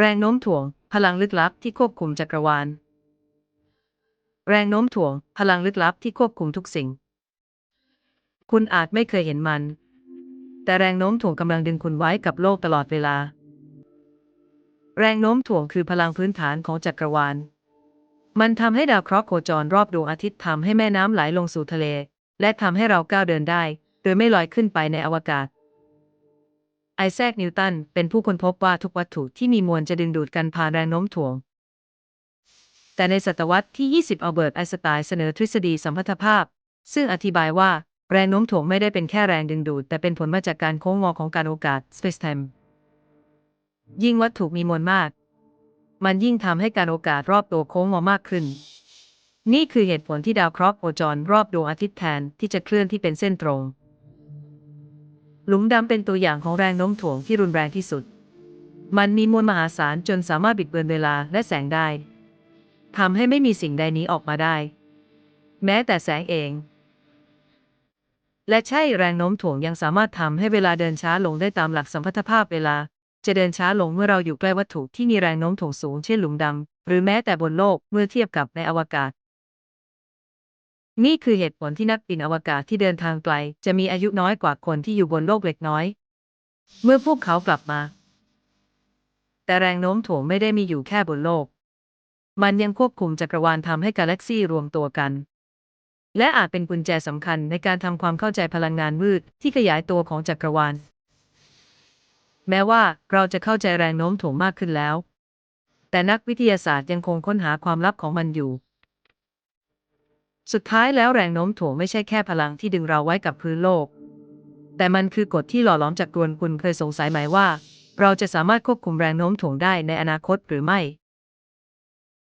แรงโน้มถ่วง พลังลึกลับที่ควบคุมจักรวาล แรงโน้มถ่วง พลังลึกลับที่ควบคุมทุกสิ่ง คุณอาจไม่เคยเห็นมัน แต่แรงโน้มถ่วงกำลังดึงคุณไว้กับโลกตลอดเวลา แรงโน้มถ่วงคือพลังพื้นฐานของจักรวาล มันทำให้ดาวเคราะห์โคจรรอบดวงอาทิตย์ทำให้แม่น้ำไหลลงสู่ทะเล และทำให้เราก้าวเดินได้ โดยไม่ลอยขึ้นไปในอวกาศ ไอแซคนิวตันเป็นผู้ค้นพบว่าทุกวัตถุที่มีมวลจะดึงดูดกันผ่านแรงโน้มถ่วง แต่ในศตวรรษที่ 20 อัลเบิร์ตไอน์สไตน์เสนอทฤษฎีสัมพัทธภาพ ซึ่งอธิบายว่าแรงโน้มถ่วงไม่ได้เป็นแค่แรงดึงดูด แต่เป็นผลมาจากการโค้งงอของการโอกาส spacetime ยิ่งวัตถุมีมวลมาก มันยิ่งทำให้การโอกาสรอบตัวโค้งงอมากขึ้น นี่คือเหตุผลที่ดาวเคราะห์โคจรรอบดวงอาทิตย์แทนที่จะเคลื่อนที่เป็นเส้นตรง หลุมดำเป็นตัวอย่างของแรงโน้มถ่วงที่รุนแรงที่สุด มันมีมวลมหาศาลจนสามารถบิดเบือนเวลาและแสงได้ทำให้ไม่มีสิ่งใดนี้ออกมาได้ แม้แต่แสงเอง และใช่แรงโน้มถ่วงยังสามารถทำให้เวลาเดินช้าลงได้ตามหลักสัมพัทธภาพเวลา จะเดินช้าลงเมื่อเราอยู่ใกล้วัตถุที่มีแรงโน้มถ่วงสูงเช่นหลุมดำหรือแม้แต่บนโลกเมื่อเทียบกับในอวกาศ นี่คือเหตุผลที่นักบินอวกาศที่เดินทางไกล จะมีอายุน้อยกว่าคนที่อยู่บนโลกเล็กน้อย เมื่อพวกเขากลับมา แต่แรงโน้มถ่วงไม่ได้มีอยู่แค่บนโลก มันยังควบคุมจักรวาลทำให้กาแล็กซีรวมตัวกัน และอาจเป็นกุญแจสำคัญในการทำความเข้าใจพลังงานมืดที่ขยายตัวของจักรวาล แม้ว่าเราจะเข้าใจแรงโน้มถ่วงมากขึ้นแล้ว แต่นักวิทยาศาสตร์ยังคงค้นหาความลับของมันอยู่ สุดท้ายแล้วแรงโน้มถ่วงไม่ใช่แค่พลังที่ดึงเราไว้กับพื้นโลก แต่มันคือกฎที่หล่อหลอมจักรวาลคุณเคยสงสัยไหมว่า เราจะสามารถควบคุมแรงโน้มถ่วงได้ในอนาคตหรือไม่